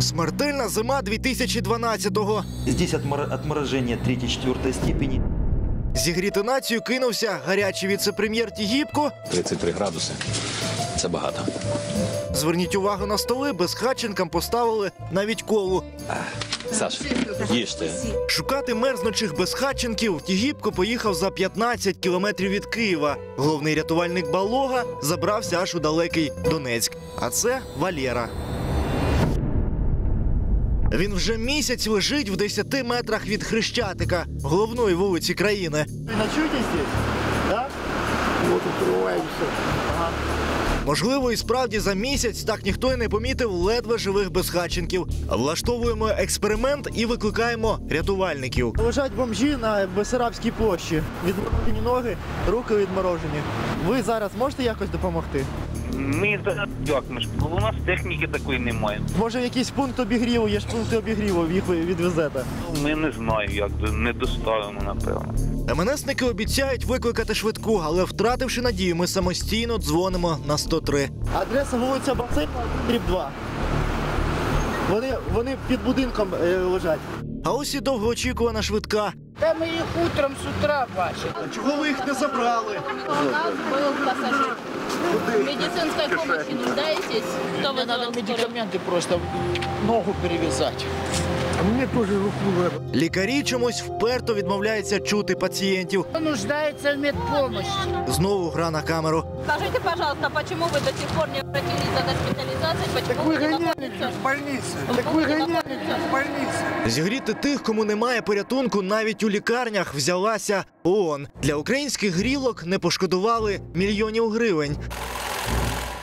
Смертельна зима 2012-го. Здесь отмор- отморожение 3-4 степени. Зігріти націю кинувся гарячий віце-прем'єр Тігіпко. 33 градуси. Це багато. Зверніть увагу на столи, безхатченкам поставили навіть колу. Саш, їжте. Шукати мерзнучих безхатченків Тігіпко поїхав за 15 кілометрів від Києва. Головний рятувальник Балога забрався аж у далекий Донецьк. А це Валєра. Він вже місяць лежить в 10 метрах від Хрещатика, головної вулиці країни. Ви ночуєте здесь? Да? Вот укрываемся. Можливо, і справді за місяць так ніхто й не помітив ледве живих безхатченків. Влаштовуємо експеримент і викликаємо рятувальників. Лежать бомжі на Бесарабській площі. Відморожені ноги, руки відморожені. Ви зараз можете якось допомогти? Ми зараз як ми ж у нас техніки такої немає. Може, якийсь пункт обігріву, є ж пункти обігріву, їх ви відвезете. Ми не знаємо, як не доставимо, напевно. МНСники обіцяють викликати швидку, але втративши надію, ми самостійно дзвонимо на 103. Адреса вулиця Басейна, дріб 2. Вони, вони під будинком е, лежать. А ось і довгоочікувана швидка. Да мы их утром с утра бачили. Чого ви їх не забрали? У нас был пассажир. Медицинской помощи нуждаетесь? Что Мне вы надо за медикаменты просто в ногу перевязать. А мне тоже руку Лікарі чомусь вперто відмовляються чути пацієнтів. Он нуждается в медпомощи. Знову гра на камеру. Скажите, пожалуйста, почему вы до сих пор не обратились за госпитализацией? Почему вы не находитесь? в больнице. Так вы гоняли в больнице. Зігріти тих, кому немає порятунку, навіть у лікарнях взялася ООН. Для українських грілок не пошкодували мільйонів гривень.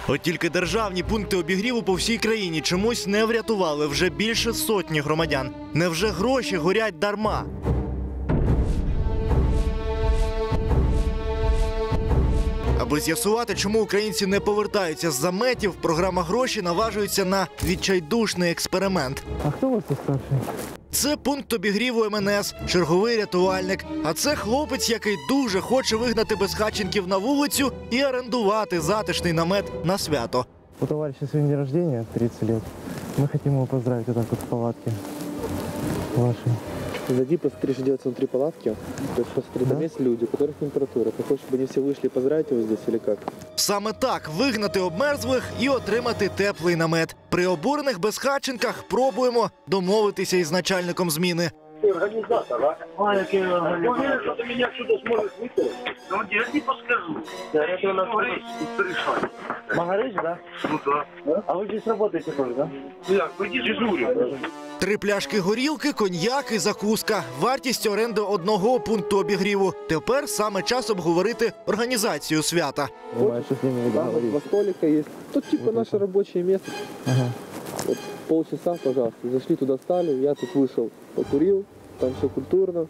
От тільки державні пункти обігріву по всій країні чомусь не врятували вже більше сотні громадян. Невже гроші горять дарма? Аби з'ясувати, чому українці не повертаються з заметів, програма гроші наважується на відчайдушний експеримент. А хто у вас тут старший? Це пункт обігріву МНС, черговий рятувальник. А це хлопець, який дуже хоче вигнати безхатченків на вулицю і орендувати затишний намет на свято. У товарища сегодня день рождения, 30 лет. Мы хотим его поздравить вот так вот в палатке вашей. Зайди, посмотри, что делается внутри палатки. То есть посмотри, там Да. есть люди, у которых температура. Ты хочешь, чтобы они все вышли и поздравить его здесь или как? Саме так вигнати обмерзлих і отримати теплий намет. При обурених безхатченках пробуємо домовитися із начальником зміни. Организатор, а? Маленький организатор. что ты меня отсюда сможешь вытянуть? Ну, я не подскажу. Да, это у нас решать. Магарыч, да? Ну да. А вы здесь работаете тоже, да? Ну як, пойди дежурю. Три пляшки горілки, коньяк і закуска. Вартість оренди одного пункту обігріву. Тепер саме час обговорити організацію свята. Понимаю, что с ними не Там вот договорились. два столика есть. Тут типа наше рабочее место. Ага. Вот полчаса, пожалуйста. Зашли туда, стали. Я тут вышел, покурил. Там все культурно.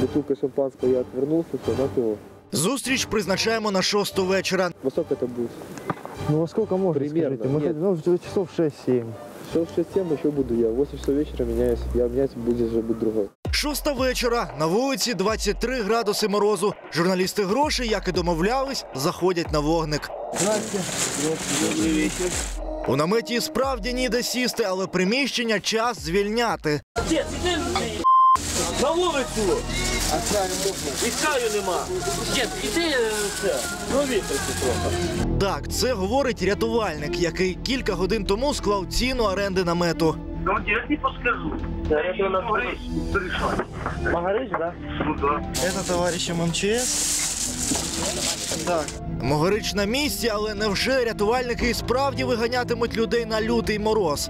Бутылка шампанского, я отвернулся, все, на пиво. Зустріч призначаємо на шосту вечора. Во сколько это будет? Ну во сколько можно, Примерно, скажите? Мы нет. хотим- ну, в- часов 6-7. Все в 6 еще буду я. В 8 часов вечера меняюсь. Я меняюсь, будет уже будет другой. Шоста вечора на вулиці 23 градуси морозу. Журналісти грошей, як і домовлялись, заходять на вогник. У наметі і справді ніде сісти, але приміщення час звільняти. На вулицю! І чаю нема. Дід, іди е, це, провітрити трохи. Так, це говорить рятувальник, який кілька годин тому склав ціну оренди намету. Ну, я не подскажу. Да, это у нас решать. Магарыч, да? Ну да. Это товарищ МЧС. Так. Могорич на місці, але невже рятувальники і справді виганятимуть людей на лютий мороз?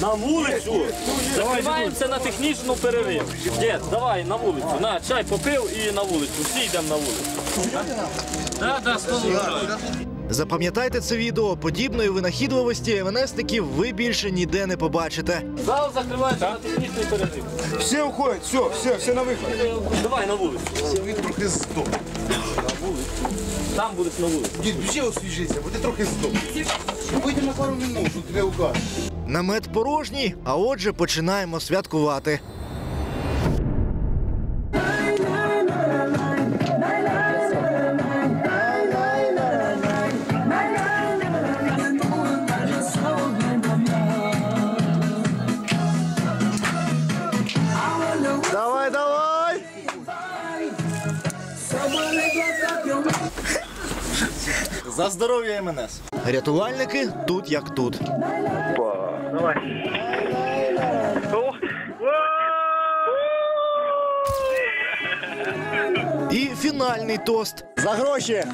На вулицю! Закриваємося на технічну перерив. Дід, давай на вулицю. На, чай попив і на вулицю. Всі йдемо на вулицю. Да, да, столу. Запам'ятайте це відео. Подібної винахідливості МНСників ви більше ніде не побачите. Зал закривається на технічний перерив. Все уходят, все, все, все на выход. Давай на вулицю. Ви трохи здох. Там будеш на вулиці. Дід, біжи освіжися, бо ти трохи здох. Вийди на пару минут, тут тебе указ. Намет порожній, а отже, починаємо святкувати. За здоров'я МНС. Рятувальники тут як тут. І фінальний тост. За гроші!